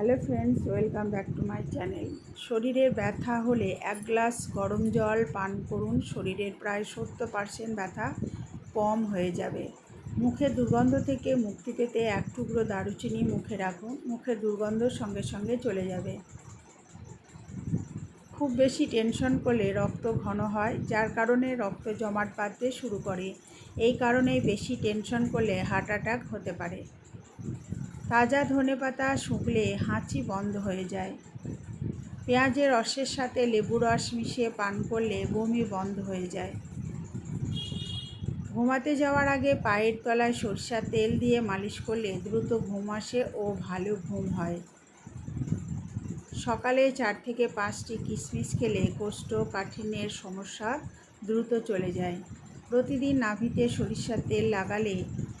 Hello friends, welcome back to my channel. শরীরের ব্যথা হলে এক গ্লাস গরম জল পান করুন। শরীরের প্রায় সত্তর পার্সেন্ট ব্যথা কম হয়ে যাবে। মুখের দুর্গন্ধ থেকে মুক্তি পেতে এক টুকরো দারুচিনি মুখে রাখুন। মুখের দুর্গন্ধ সঙ্গে সঙ্গে চলে যাবে। খুব বেশি টেনশন করলে রক্ত ঘন হয়, যার কারণে রক্ত জমাট বাঁধতে শুরু করে। এই কারণে বেশি টেনশন করলে হার্ট অ্যাটাক হতে পারে। তাজা ধনেপাতা শুকলে হাঁচি বন্ধ হয়ে যায়। পেঁয়াজের রসের সাথে লেবু রস মিশিয়ে পান করলে বমি বন্ধ হয়ে যায়। ঘুমাতে যাওয়ার আগে পায়ের তলায় সরষার তেল দিয়ে মালিশ করলে দ্রুত ঘুম আসে ও ভালো ঘুম হয়। সকালে চার থেকে পাঁচটি কিশমিশ খেলে কোষ্ঠকাঠিন্যের সমস্যা দ্রুত চলে যায়। প্রতিদিন নাভিতে সরিষার তেল লাগালে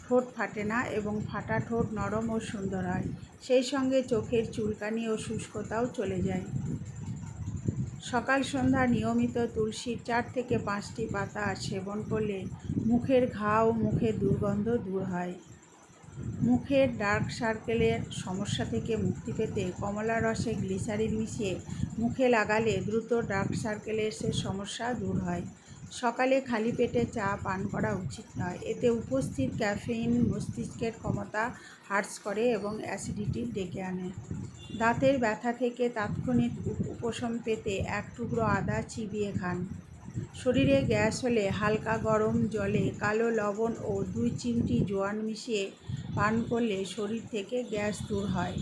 ঠোঁট ফাটে না এবং ফাটা ঠোঁট নরম ও সুন্দর হয়। সেই সঙ্গে চোখের চুলকানি ও শুষ্কতাও চলে যায়। সকাল সন্ধ্যা নিয়মিত তুলসীর চার থেকে পাঁচটি পাতা সেবন করলে মুখের ঘা ও মুখের দুর্গন্ধ দূর হয়। মুখের ডার্ক সার্কেলের সমস্যা থেকে মুক্তি পেতে কমলা রসে গ্লিসারিন মিশিয়ে মুখে লাগালে দ্রুত ডার্ক সার্কেলের সে সমস্যা দূর হয়। সকালে খালি পেটে চা পান করা উচিত নয়। এতে উপস্থিত ক্যাফেইন, মস্তিষ্কের ক্ষমতা হ্রাস করে এবং অ্যাসিডিটি ডেকে আনে। দাঁতের ব্যথা থেকে তাৎক্ষণিক উপশম পেতে এক টুকরো আদা চিবিয়ে খান। শরীরে গ্যাস হলে হালকা গরম জলে কালো লবণ ও দুই চিমটি জোয়ান মিশিয়ে পান করলে শরীর থেকে গ্যাস দূর হয়।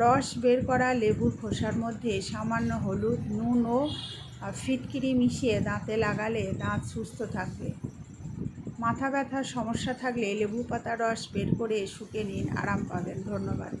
রস বের করা লেবুর খোসার মধ্যে সামান্য হলুদ, নুন ও ফিটকিরি মিশিয়ে দাঁতে লাগালে দাঁত সুস্থ থাকবে। মাথা ব্যথার সমস্যা থাকলে লেবু পাতা রস বের করে শুকে নিন, আরাম পাবেন। ধন্যবাদ।